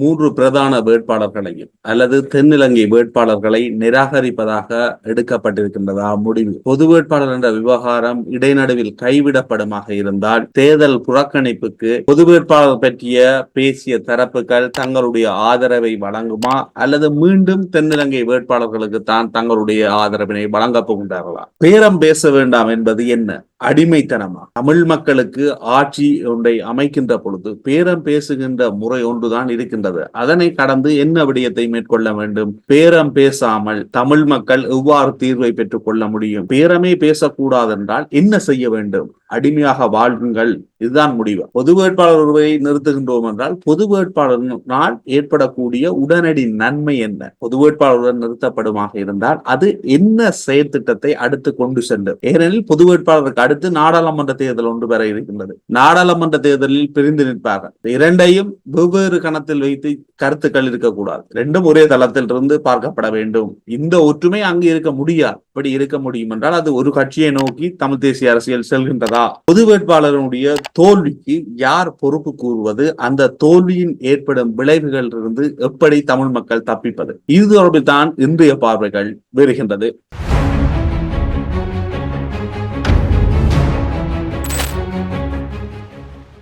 மூன்று பிரதான வேட்பாளர்களையும் அல்லது தென்னிலங்கை வேட்பாளர்களை நிராகரிப்பதாக எடுக்கப்பட்டிருக்கின்றதா முடிவு? பொது வேட்பாளர் என்ற விவகாரம் இடைநடுவில் கைவிடப்படுமாக இருந்தால் தேர்தல் புறக்கணிப்புக்கு பொது வேட்பாளர் பற்றிய பேசிய தரப்புகள் தங்களுடைய ஆதரவை வழங்குமா? அல்லது மீண்டும் தென்னிலங்கை வேட்பாளர்களுக்கு தான் தங்களுடைய ஆதரவினை வழங்கப் போகின்றார்களா? பேரம் பேச வேண்டாம் என்பது என்ன? அடிமைத்தனமா? தமிழ் மக்களுக்கு ஆட்சி ஒன்றை அமைக்கின்ற பொழுது பேரம் பேசுகின்ற முறை ஒன்றுதான் இருக்கின்றது. அதனை கடந்து என்ன விடயத்தை மேற்கொள்ள வேண்டும்? பேரம் பேசாமல் தமிழ் மக்கள் எவ்வாறு தீர்வை பெற்றுக் கொள்ள முடியும்? பேரமே பேசக்கூடாது என்றால் என்ன செய்ய வேண்டும்? அடிமையாக வாழ்வுங்கள் இதுதான் முடிவு. பொது வேட்பாளர் ஒருவரை நிறுத்துகின்றோம் என்றால் பொது வேட்பாளரினால் ஏற்படக்கூடிய உடனடி நன்மை என்ன? பொது வேட்பாளருடன் நிறுத்தப்படுமாக இருந்தால் அது என்ன செயற்திட்டத்தை அடுத்து கொண்டு சென்றது? ஏனெனில் பொது வேட்பாளருக்கு அடுத்து நாடாளுமன்ற தேர்தல் ஒன்று பெற இருக்கின்றது. நாடாளுமன்ற தேர்தலில் பிரிந்து நிற்பார்கள். இரண்டையும் வெவ்வேறு கணத்தில் வைத்து கருத்துக்கள் இருக்கக்கூடாது. ரெண்டும் ஒரே தளத்தில் இருந்து பார்க்கப்பட வேண்டும். இந்த ஒற்றுமை அங்கு இருக்க முடியாது. இப்படி இருக்க முடியும் என்றால் அது ஒரு கட்சியை நோக்கி தமிழ் தேசிய அரசியல் செல்கின்றதா? பொது வேட்பாளருடைய தோல்விக்கு யார் பொறுப்பு கூறுவது? அந்த தோல்வியின் ஏற்படும் விளைவுகள் இருந்து எப்படி தமிழ் மக்கள் தப்பிப்பது? இது தொடர்பில் தான் இன்றைய பார்வைகள் வருகின்றது.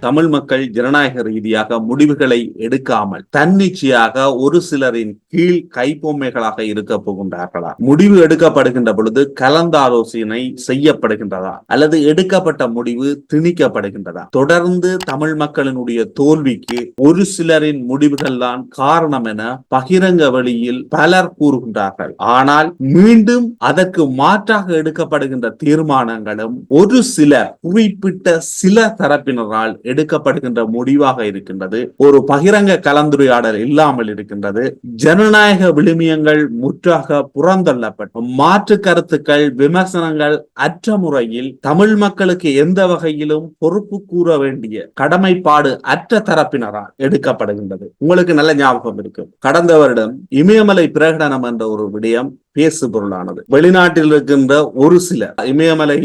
தமிழ் மக்கள் ஜனநாயக ரீதியாக முடிவுகளை எடுக்காமல் தன்னிச்சையாக ஒரு சிலரின் கீழ் கைப்பொம்மைகளாக இருக்க போகின்றார்களா? முடிவு எடுக்கப்படுகின்ற பொழுது கலந்தாலோசனை செய்யப்படுகின்றதா? அல்லது எடுக்கப்பட்ட முடிவு திணிக்கப்படுகின்றதா? தொடர்ந்து தமிழ் மக்களினுடைய தோல்விக்கு ஒரு சிலரின் முடிவுகள் தான் காரணம் என பகிரங்க வழியில் பலர் கூறுகின்றார்கள். ஆனால் மீண்டும் அதற்கு மாற்றாக எடுக்கப்படுகின்ற தீர்மானங்களும் ஒரு சில குறிப்பிட்ட சில தரப்பினரால் எடுக்கப்படுகின்ற முடிவாக இருக்கின்றது. ஒரு பகிரங்க கலந்துரையாடல் இல்லாமல் இருக்கின்றது. ஜனநாயக விழுமியங்கள் முற்றாக புறந்தள்ளப்பட்டு மாற்று கருத்துக்கள் விமர்சனங்கள் அற்ற முறையில் தமிழ் மக்களுக்கு எந்த வகையிலும் பொறுப்பு கூற வேண்டிய கடமைப்பாடு அற்ற தரப்பினரால் எடுக்கப்படுகின்றது. உங்களுக்கு நல்ல ஞாபகம் இருக்கும் கடந்த வருடம் இமயமலை பிரகடனம் என்ற ஒரு விடயம் பேசு பொருளானது வெளிநாட்டில் இருக்கின்ற ஒரு சில இமயமலை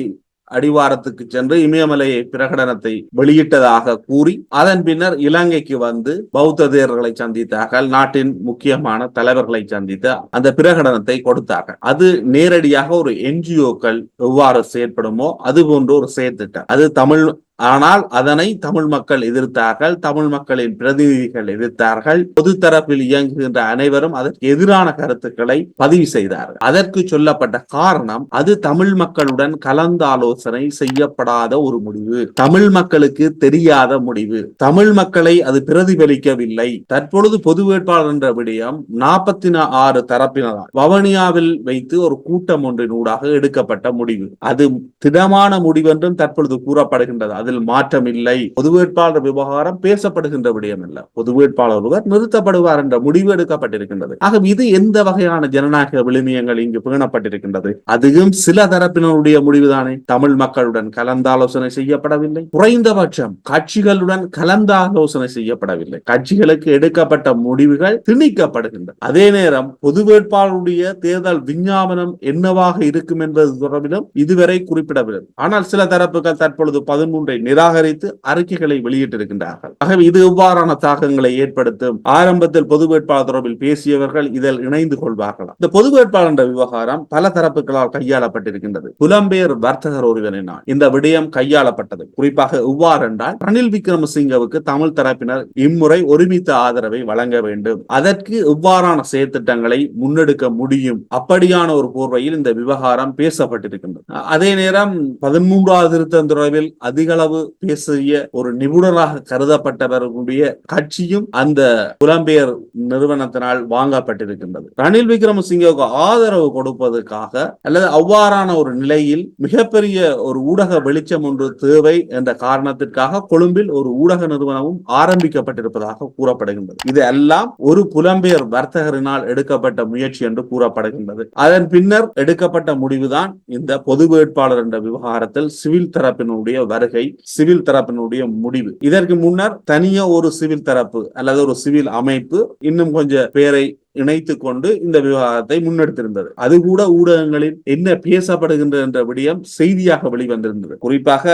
அடிவாரத்துக்கு சென்று இமயமலை பிரகடனத்தை வெளியிட்டதாக கூறி அதன் பின்னர் இலங்கைக்கு வந்து பௌத்த தேர்களை சந்தித்தார்கள் நாட்டின் முக்கியமான தலைவர்களை சந்தித்து அந்த பிரகடனத்தை கொடுத்தார்கள். அது நேரடியாக ஒரு என்ஜிஓக்கள் எவ்வாறு செயற்படுமோ அது போன்ற ஒரு செயற்திட்டம். அது தமிழ் ஆனால் அதனை தமிழ் மக்கள் எதிர்த்தார்கள் தமிழ் மக்களின் பிரதிநிதிகள் எதிர்த்தார்கள். பொது தரப்பில் இயங்குகின்ற அனைவரும் அதற்கு எதிரான கருத்துக்களை பதிவு செய்தார்கள். அதற்கு சொல்லப்பட்ட காரணம் அது தமிழ் மக்களுடன் கலந்தாலோசனை செய்யப்படாத ஒரு முடிவு. தமிழ் மக்களுக்கு தெரியாத முடிவு. தமிழ் மக்களை அது பிரதிபலிக்கவில்லை. தற்பொழுது பொது வேட்பாளர் என்ற விடயம் நாற்பத்தி ஆறு தரப்பினரால் வவனியாவில் வைத்து ஒரு கூட்டம் ஒன்றின் ஊடாக எடுக்கப்பட்ட முடிவு. அது திடமான முடிவென்றும் தற்பொழுது கூறப்படுகின்றது. அதில் மாற்றம் இல்லை பொது வேட்பாளர் விவகாரம் பேசப்படுகின்ற விடயம் அல்ல பொது வேட்பாளர் ஒருவர் நிறுத்தப்படுவார் என்ற முடிவு எடுக்கப்பட்டிருக்கின்றது. ஆக இது எந்த வகையான ஜனநாயக விழுமியங்கள் இங்கு பேணப்பட்டிருக்கின்றது? அதுவும் சில தரப்பினருடைய முடிவுதானே? தமிழ் மக்களுடன் கலந்தாலோசனை செய்யப்படவில்லை. குறைந்தபட்சம் கட்சிகளுடன் கலந்தாலோசனை செய்யப்படவில்லை. கட்சிகளுக்கு எடுக்கப்பட்ட முடிவுகள் திணிக்கப்படுகின்றன அதே நேரம் பொது வேட்பாளருடைய தேர்தல் விஞ்ஞாபனம் என்னவாக இருக்கும் என்பது தொடர்பிலும் இதுவரை குறிப்பிடவில்லை. ஆனால் சில தரப்புகள் தற்பொழுது பதிமூன்றை நிராகரித்து அறிக்கைகளை வெளியிட்டிருக்கின்றார்கள். ஆகவே இது இவ்வாறான தாக்கங்களை ஏற்படுத்தும்? ஆரம்பத்தில் பொது வேட்பாளர் தொடர்பில் பேசியவர்கள் இதில் இணைந்து கொள்வார்கள்? இந்த பொது வேட்பாளர் என்ற விவகாரம் பல தரப்புகளால் கையாளப்பட்டிருக்கின்றது. புலம்பெயர் வர்த்தகர் ஒருவரினால் இந்த விடயம் கையாளப்பட்டது. குறிப்பாக எவ்வாறென்றால் ரணில் விக்ரமசிங்கவுக்கு தமிழ் தரப்பினர் இம்முறை ஒருமித்த ஆதரவை வழங்க வேண்டும். அதற்கு இவ்வாறான செயற்திட்டங்களை முன்னெடுக்க முடியும்? அப்படியான ஒரு போர்வையில் இந்த விவகாரம் பேசப்பட்டிருக்கின்றது. அதே நேரம் பதிமூன்றாவது திருத்தம் தொடர்பில் அதிக அளவு பேசிய ஒரு நிபுணராக கருதப்பட்டவர்களுடைய கட்சியும் அந்த புலம்பெயர் நிறுவனத்தினால் வாங்கப்பட்டிருக்கின்றது. ரணில் விக்ரமசிங்கவுக்கு ஆதரவு கொடுப்பதற்காக அல்லது அவ்வாறான ஒரு நிலையில் மிகப்பெரிய ஒரு ஊடக வெளிச்சம் ஒன்று தேவை என்ற காரணத்திற்காக கொழும்பில் ஒரு ஊடக நிறுவனமும் ஆரம்பிக்கப்பட்டிருப்பதாக கூறப்படுகின்றது. இது எல்லாம் ஒரு புலம்பெயர் வர்த்தகரினால் எடுக்கப்பட்ட முயற்சி என்று கூறப்படுகின்றது. அதன் பின்னர் எடுக்கப்பட்ட முடிவுதான் இந்த பொது வேட்பாளர் என்ற விவகாரத்தில் சிவில் தரப்பினுடைய வருகை சிவில் தரப்பினுடைய முடிவு. இதற்கு முன்னர் தனியா ஒரு சிவில் தரப்பு அல்லது ஒரு சிவில் அமைப்பு இன்னும் கொஞ்சம் பேரை இணைத்து கொண்டு இந்த விவாதத்தை முன்னெடுத்திருந்தது. அது கூட ஊடகங்களில் என்ன பேசப்படுகின்ற என்ற விடயம் செய்தியாக வெளிவந்திருந்தது. குறிப்பாக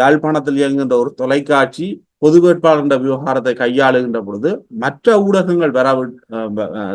யாழ்ப்பாணத்தில் இயங்குகின்ற ஒரு தொலைக்காட்சி பொது வேட்பாளர் என்ற விவகாரத்தை கையாளுகின்ற பொழுது மற்ற ஊடகங்கள் வர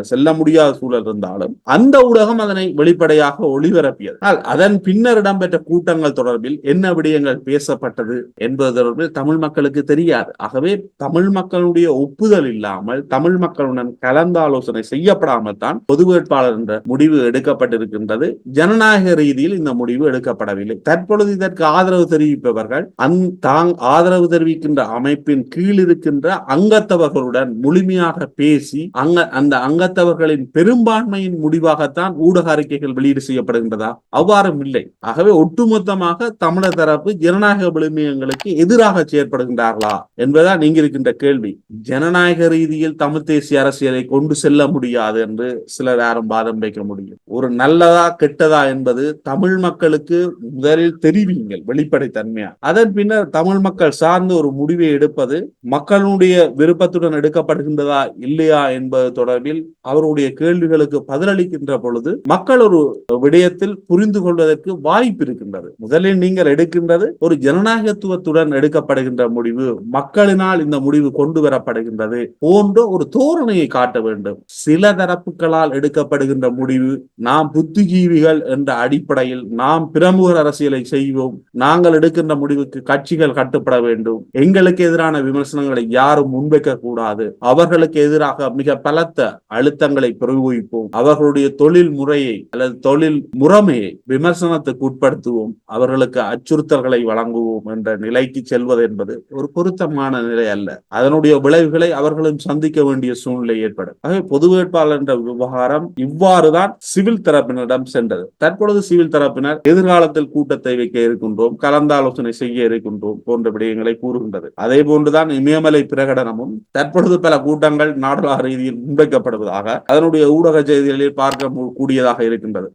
செல்ல முடியாத சூழல் இருந்தாலும் அந்த ஊடகம் அதனை வெளிப்படையாக ஒளிபரப்பியது. ஆனால் அதன் பின்னர் இடம்பெற்ற கூட்டங்கள் தொடர்பில் என்ன விடயங்கள் பேசப்பட்டது என்பது தொடர்பில் தமிழ் மக்களுக்கு தெரியாது. ஆகவே தமிழ் மக்களுடைய ஒப்புதல் இல்லாமல் தமிழ் மக்களுடன் கலந்தாலோசனை செய்யப்படாமல் தான் பொது வேட்பாளர் என்ற முடிவு எடுக்கப்பட்டிருக்கின்றது. ஜனநாயக ரீதியில் இந்த முடிவு எடுக்கப்படவில்லை. தற்பொழுது இதற்கு ஆதரவு தெரிவிப்பவர்கள் அந் தாங் ஆதரவு தெரிவிக்கின்ற அமைப்பின் கீழ் இருக்கின்ற அங்கத்தவர்களுடன் முழுமையாக பேசி அங்க அந்த அங்கத்தவர்களின் பெரும்பான்மையின் முடிவாகத்தான் ஊடக அறிக்கைகள் வெளியீடு செய்யப்படுகின்றதா? அவ்வாறும் இல்லை. ஆகவே ஒட்டுமொத்தமாக தமிழர் தரப்பு ஜனநாயக விழுமியங்களுக்கு எதிராக செயற்படுகின்றார்களா என்பதுதான் இங்கு இருக்கின்ற கேள்வி. ஜனநாயக ரீதியில் தமிழ் தேசிய அரசியலை கொண்டு செல்ல முடியாது என்று சிலர் யாரும் வாதம் வைக்க முடியும். ஒரு நல்லதா கெட்டதா என்பது தமிழ் மக்களுக்கு முதலில் தெரிவிங்கள் வெளிப்படைத்தன்மையா. அதன் பின்னர் தமிழ் மக்கள் சார்ந்து ஒரு முடிவை எடுப்பது மக்களுடைய விருப்பத்துடன் எடுக்கப்படுகின்றதா இல்லையா என்பது தொடர்பில் அவருடைய கேள்விகளுக்கு பதிலளிக்கின்ற பொழுது மக்கள் ஒரு விடயத்தில் புரிந்து கொள்வதற்கு வாய்ப்பு இருக்கின்றது. முதலில் நீங்கள் எடுக்கின்றது ஒரு ஜனநாயகத்துவத்துடன் எடுக்கப்படுகின்ற முடிவு மக்களினால் இந்த முடிவு கொண்டு வரப்படுகின்றது போன்ற ஒரு தோரணையை காட்ட வேண்டும். சில தரப்புகளால் எடுக்கப்படுகின்ற முடிவு நாம் புத்திஜீவிகள் என்ற அடிப்படையில் நாம் பிரமுகர் அரசியலை செய்வோம். நாங்கள் எடுக்கின்ற முடிவுக்கு கட்சிகள் கட்டுப்பட வேண்டும். எங்களுக்கு எதிரான விமர்சனங்களை யாரும் முன்வைக்க கூடாது. அவர்களுக்கு எதிராக மிக பலத்த அழுத்தங்களை பிரயோகிப்போம். அவர்களுடைய தொழில் முறையை அல்லது தொழில் முறைமையை விமர்சனத்துக்கு உட்படுத்துவோம். அவர்களுக்கு அச்சுறுத்தல்களை வழங்குவோம் என்ற நிலைக்கு செல்வது என்பது ஒரு பொருத்தமான நிலை அல்ல. அதனுடைய விளைவுகளை அவர்களும் சந்திக்க வேண்டிய சூழ்நிலை ஏற்படும். ஆகவே பொது வேட்பாளர் என்ற விவகாரம் இவ்வாறுதான் சிவில் தரப்பினரிடம் சென்றது. தற்பொழுது சிவில் தரப்பினர் எதிர்காலத்தில் கூட்டத்தை வைக்க இருக்கின்றோம் கலந்தாலோசனை செய்ய இருக்கின்றோம் போன்ற விடயங்களை கூறுகின்றது. அதே போன்றுதான் இமயமலை பிரகடனமும் தற்பொழுது பல கூட்டங்கள் நாடளாக ரீதியில் முன்வைக்கப்படுவதாக அதனுடைய ஊடக செய்திகளில் பார்க்க கூடியதாக இருக்கின்றது.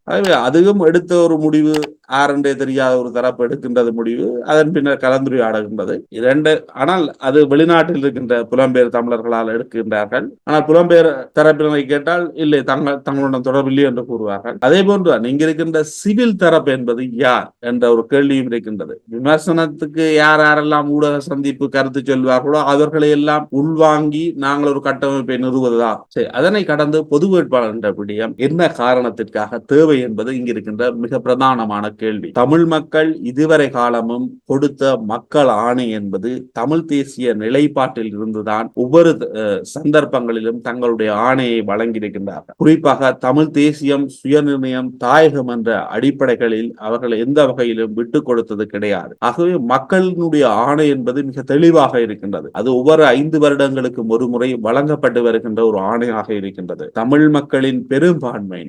அதுவும் எடுத்த ஒரு முடிவு ஆரண்டே தெரியாத ஒரு தரப்பு எடுக்கின்றது முடிவு. அதன் பின்னர் கலந்துரையாடுகின்றது. இரண்டு ஆனால் அது வெளிநாட்டில் இருக்கின்ற புலம்பெயர் தமிழர்களால் எடுக்கின்றார்கள். ஆனால் புலம்பெயர் தரப்பினரை கேட்டால் இல்லை தங்கள் தங்களுடன் தொடர்பில்லை என்று கூறுவார்கள். அதே போன்று இங்க இருக்கின்ற சிவில் தரப்பு என்பது யார் என்ற ஒரு கேள்வியும் இருக்கின்றது. விமர்சனத்துக்கு யார் யாரெல்லாம் ஊடக சந்திப்பு கருத்து சொல்வார்களோ அவர்களை எல்லாம் உள்வாங்கி நாங்கள் ஒரு கட்டமைப்பை நிறுவதா சரி அதனை கடந்து பொது வேட்பாளர் என்ற விடயம் என்ன காரணத்திற்காக தேவை என்பது இங்கு இருக்கின்ற மிக பிரதானமான கேள்வி. தமிழ் மக்கள் இதுவரை காலமும் கொடுத்த மக்கள் ஆணை என்பது தமிழ் தேசிய நிலைப்பாட்டில் இருந்துதான் ஒவ்வொரு சந்தர்ப்பங்களிலும் தங்களுடைய ஆணையை வழங்கியிருக்கின்றார்கள். குறிப்பாக தமிழ் தேசியம் சுயநிர்ணயம் தாயகம் என்ற அடிப்படைகளில் அவர்கள் எந்த வகையிலும் விட்டு கொடுத்தது கிடையாது. ஆகவே மக்களினுடைய ஆணை என்பது மிக தெளிவாக இருக்கின்றது. அது ஒவ்வொரு ஐந்து வருடங்களுக்கு ஒரு முறை வழங்கப்பட்டு வருகின்ற ஒரு ஆணையாக இருக்கின்றது. தமிழ் மக்களின் பெரும்பான்மை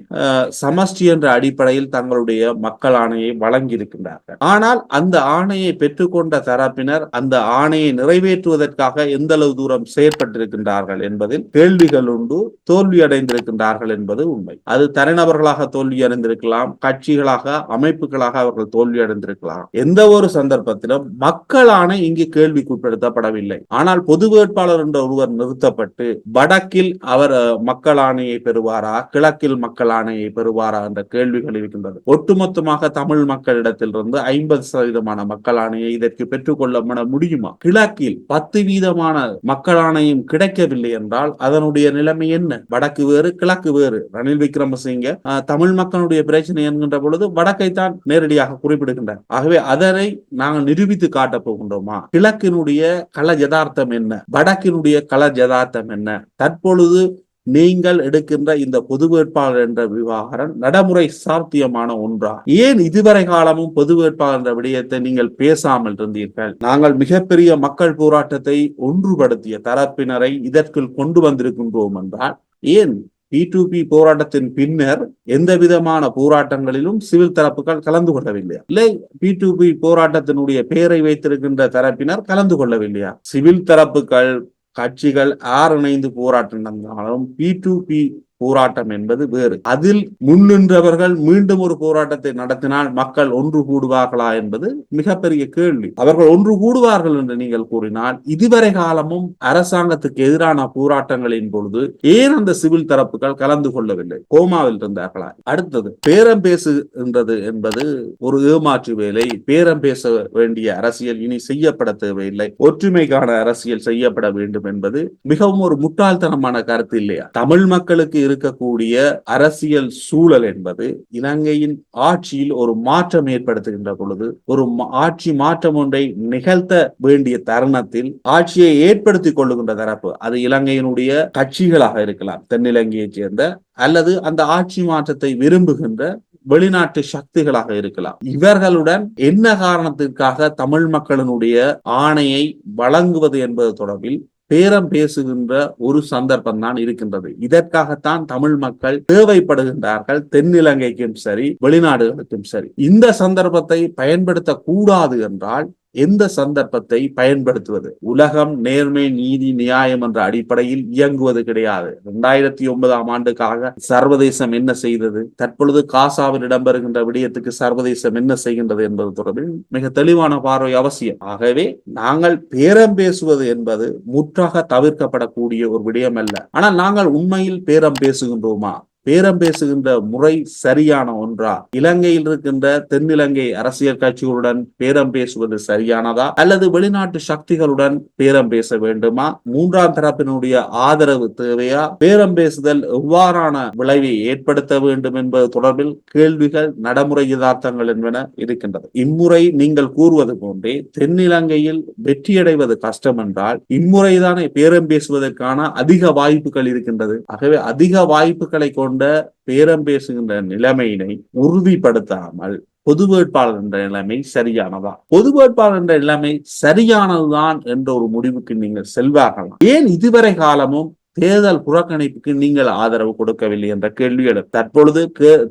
சமஷ்டி என்ற அடிப்படையில் தங்களுடைய மக்கள் ஆணை ஆணையை வழங்கியிருக்கின்றார்கள். ஆனால் அந்த ஆணையை பெற்றுக்கொண்ட தரப்பினர் அந்த ஆணையை நிறைவேற்றுவதற்காக எந்த அளவு தூரம் செயற்பட்டிருக்கின்றார்கள் என்பதில் கேள்விகள் உண்டு தோல்வி அடைந்திருக்கின்றார்கள் என்பது உண்மை. அது தனிநபர்களாக தோல்வி அடைந்திருக்கலாம் கட்சிகளாக அமைப்புகளாக அவர்கள் தோல்வி அடைந்திருக்கலாம் எந்த ஒரு சந்தர்ப்பத்திலும் மக்களான இங்கு கேள்விக்குட்படுத்தப்படவில்லை. ஆனால் பொது வேட்பாளர் என்ற ஒருவர் நிறுத்தப்பட்டு வடக்கில் அவர் மக்கள் ஆணையை பெறுவாரா கிழக்கில் மக்கள் ஆணையை பெறுவாரா என்ற கேள்விகள் இருக்கின்றது. ஒட்டுமொத்தமாக தமிழ் மக்களிடத்திலிருந்து ஐம்பது சதவீதமான மக்கள் ஆணையை இதற்கு பெற்றுக்கொள்ள முடியுமா? கிழக்கில் பத்து வீதமான மக்கள் ஆணையம் கிடைக்கவில்லை என்றால் அதனுடைய நிலைமை என்ன? வடக்கு வேறு கிழக்கு வேறு. ரணில் விக்ரமசிங்க தமிழ் மக்களுடைய பிரச்சனை என்கின்ற பொழுது வடக்கை தான் நேரடியாக குறிப்பிடுகின்றார். ஆகவே அதனை நாங்கள் நிரூபித்து காட்டப் போகின்றோமா? கிழக்கினுடைய கள யதார்த்தம் என்ன? வடக்கினுடைய கள யதார்த்தம் என்ன? தற்பொழுது நீங்கள் எடுக்கின்ற இந்த பொது வேட்பாளர் என்ற விவகாரம் நடைமுறை சாத்தியமான ஒன்றா? ஏன் இதுவரை காலமும் பொது வேட்பாளர் என்ற விடயத்தை நீங்கள் பேசாமல் இருந்தீர்கள்? நாங்கள் மிகப்பெரிய மக்கள் போராட்டத்தை ஒன்றுபடுத்திய தரப்பினரை இதற்குள் கொண்டு வந்திருக்கின்றோம் என்றால் ஏன் பி டு பி போராட்டத்தின் பின்னர் எந்த விதமான போராட்டங்களிலும் சிவில் தரப்புகள் கலந்து கொள்ளவில்லையா இல்லை பி டு பி போராட்டத்தினுடைய பெயரை வைத்திருக்கின்ற தரப்பினர் கலந்து கொள்ளவில்லையா? சிவில் தரப்புகள் கட்சிகள் ஆர் இணைந்து போராட்டம் நடந்தாலும் பி டு பி போராட்டம் என்பது வேறு. அதில் முன்னின்றவர்கள் மீண்டும் ஒரு போராட்டத்தை நடத்தினால் மக்கள் ஒன்று கூடுவார்களா என்பது மிகப்பெரிய கேள்வி. அவர்கள் ஒன்று கூடுவார்கள் என்று நீங்கள் கூறினால் இதுவரை காலமும் அரசாங்கத்துக்கு எதிரான போராட்டங்களின் பொழுது ஏன் அந்த சிவில் தரப்புகள் கலந்து கொள்ளவில்லை? கோமாவில் இருந்தார்களா? அடுத்தது பேரம் பேசுகின்றது என்பது ஒரு ஏமாற்று வேலை. பேரம் பேச வேண்டிய அரசியல் இனி செய்யப்பட தேவையில்லை. ஒற்றுமைக்கான அரசியல் செய்யப்பட வேண்டும் என்பது மிகவும் ஒரு முட்டாள்தனமான கருத்து இல்லையா? தமிழ் மக்களுக்கு இருக்கக்கூடிய அரசியல் சூழல் என்பது இலங்கையின் ஆட்சியில் ஒரு மாற்றம் ஏற்படுத்துகின்ற பொழுது ஒரு ஆட்சி மாற்றம் ஒன்றை நிகழ்த்த வேண்டிய தருணத்தில் ஆட்சியை ஏற்படுத்திக் கொள்ளுகின்ற தரப்பு அது இலங்கையினுடைய கட்சிகளாக இருக்கலாம் தென்னிலங்கையைச் சேர்ந்த அல்லது அந்த ஆட்சி மாற்றத்தை விரும்புகின்ற வெளிநாட்டு சக்திகளாக இருக்கலாம். இவர்களுடன் என்ன காரணத்திற்காக தமிழ் மக்களினுடைய ஆணையை வழங்குவது என்பது தொடர்பில் பேரம் பேசுகின்ற ஒரு சந்தர்ப்பம் தான் இருக்கின்றது. இதற்காகத்தான் தமிழ் மக்கள் தேவைப்படுகின்றார்கள் தென்னிலங்கைக்கும் சரி வெளிநாடுகளுக்கும் சரி. இந்த சந்தர்ப்பத்தை பயன்படுத்த கூடாது என்றால் எந்த சந்தர்ப்பத்தை பயன்படுத்துவது? உலகம் நேர்மை நீதி நியாயம் என்ற அடிப்படையில் இயங்குவது கிடையாது. இரண்டாயிரத்தி ஒன்பதாம் ஆண்டுக்காக சர்வதேசம் என்ன செய்தது? தற்பொழுது காசாவில் இடம்பெறுகின்ற விடயத்துக்கு சர்வதேசம் என்ன செய்கின்றது என்பது தொடர்பில் மிக தெளிவான பார்வை அவசியம். ஆகவே நாங்கள் பேரம் பேசுவது என்பது முற்றாக தவிர்க்கப்படக்கூடிய ஒரு விடயம் அல்ல. ஆனால் நாங்கள் உண்மையில் பேரம் பேசுகின்றோமா? பேரம் பேசுகின்ற முறை சரியான ஒன்றா? இலங்கையில் இருக்கின்ற தென்னிலங்கை அரசியல் கட்சிகளுடன் பேரம் பேசுவது சரியானதா? அல்லது வெளிநாட்டு சக்திகளுடன் பேரம் பேச வேண்டுமா? மூன்றாம் தரப்பினுடைய ஆதரவு தேவையா? பேரம் பேசுதல் எவ்வாறான விளைவை ஏற்படுத்த வேண்டும் என்பது தொடர்பில் கேள்விகள் நடைமுறை யதார்த்தங்கள் என்பன இருக்கின்றது இம்முறை நீங்கள் கூறுவது போன்றே தென்னிலங்கையில் வெற்றியடைவது கஷ்டம் என்றால் இம்முறைதானே பேரம் பேசுவதற்கான அதிக வாய்ப்புகள் இருக்கின்றது. ஆகவே அதிக வாய்ப்புகளை கொண்டு பேரம் பேசுகின்ற நிலைமையினை உறுதிப்படுத்தாமல் பொது வேட்பாளர் என்ற நிலைமை சரியானதா? பொது வேட்பாளர் என்ற நிலைமை சரியானதுதான் என்ற ஒரு முடிவுக்கு நீங்கள் செல்வார்களாம் ஏன் இதுவரை காலமும் தேர்தல் புறக்கணிப்புக்கு நீங்கள் ஆதரவு கொடுக்கவில்லை என்ற கேள்வி எழும் தற்பொழுது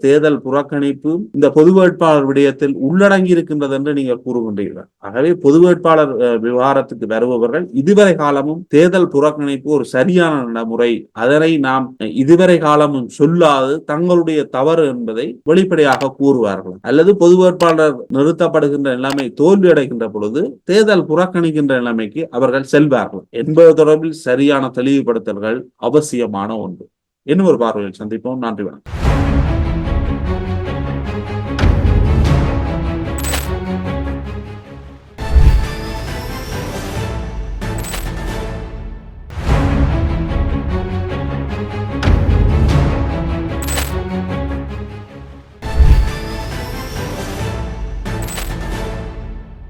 தேர்தல் புறக்கணிப்பு இந்த பொது வேட்பாளர் விடயத்தில் உள்ளடங்கி இருக்கின்றது என்று நீங்கள் கூறுகின்றீர்கள். ஆகவே பொது வேட்பாளர் விவகாரத்துக்கு வருபவர்கள் இதுவரை காலமும் தேர்தல் புறக்கணிப்பு ஒரு சரியான நடைமுறை. அதனை நாம் இதுவரை காலமும் சொல்லாது தங்களுடைய தவறு என்பதை வெளிப்படையாக கூறுவார்கள். அல்லது பொது வேட்பாளர் நிறுத்தப்படுகின்ற நிலைமை தோல்வி அடைகின்ற பொழுது தேர்தல் புறக்கணிக்கின்ற நிலைமைக்கு அவர்கள் செல்வார்கள். என்பது தொடர்பில் சரியான தெளிவுபடுத்தல்கள் அவசியமான ஒன்று. இன்னும் ஒரு பார்வையில் சந்திப்போம். நன்றி வணக்கம்.